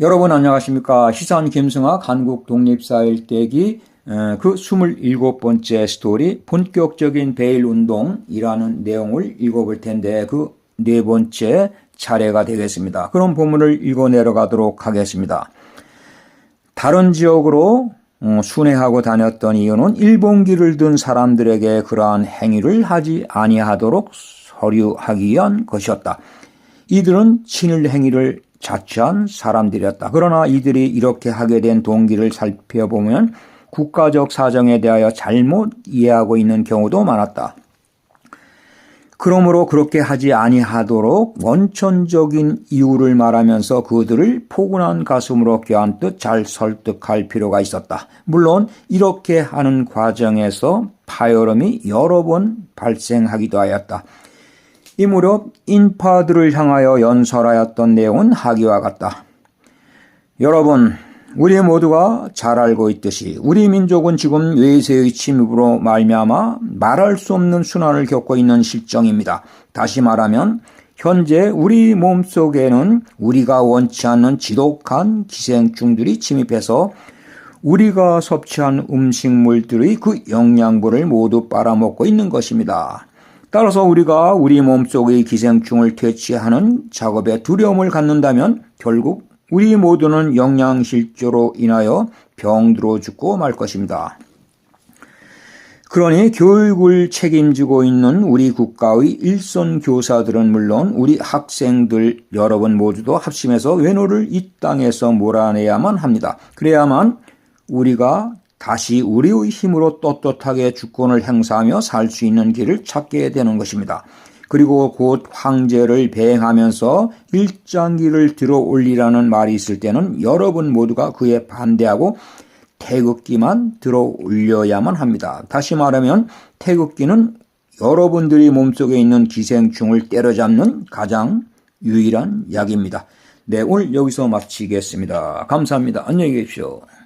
여러분 안녕하십니까. 시산 김승학 한국 독립사일대기 어, 그 27번째 스토리 본격적인 베일 운동이라는 내용을 읽어볼 텐데 그 네 번째 차례가 되겠습니다. 그럼 본문을 읽어 내려가도록 하겠습니다. 다른 지역으로 어, 순회하고 다녔던 이유는 일본기를 든 사람들에게 그러한 행위를 하지 아니하도록 서류하기 위한 것이었다. 이들은 친일 행위를 자처한 사람들이었다. 그러나 이들이 이렇게 하게 된 동기를 살펴보면 국가적 사정에 대하여 잘못 이해하고 있는 경우도 많았다. 그러므로 그렇게 하지 아니하도록 원천적인 이유를 말하면서 그들을 포근한 가슴으로 껴안듯 잘 설득할 필요가 있었다. 물론 이렇게 하는 과정에서 파열음이 여러 번 발생하기도 하였다. 이 무렵 인파들을 향하여 연설하였던 내용은 하기와 같다. 여러분, 우리 모두가 잘 알고 있듯이 우리 민족은 지금 외세의 침입으로 말미암아 말할 수 없는 순환을 겪고 있는 실정입니다. 다시 말하면 현재 우리 몸속에는 우리가 원치 않는 지독한 기생충들이 침입해서 우리가 섭취한 음식물들의 그 영양분을 모두 빨아먹고 있는 것입니다. 따라서 우리가 우리 몸속의 기생충을 퇴치하는 작업에 두려움을 갖는다면 결국 우리 모두는 영양실조로 인하여 병들어 죽고 말 것입니다. 그러니 교육을 책임지고 있는 우리 국가의 일선 교사들은 물론 우리 학생들 여러분 모두도 합심해서 외노를 이 땅에서 몰아내야만 합니다. 그래야만 우리가 다시 우리의 힘으로 떳떳하게 주권을 행사하며 살 수 있는 길을 찾게 되는 것입니다. 그리고 곧 황제를 배행하면서 일장기를 들어 올리라는 말이 있을 때는 여러분 모두가 그에 반대하고 태극기만 들어 올려야만 합니다. 다시 말하면 태극기는 여러분들이 몸속에 있는 기생충을 때려잡는 가장 유일한 약입니다. 네, 오늘 여기서 마치겠습니다. 감사합니다. 안녕히 계십시오.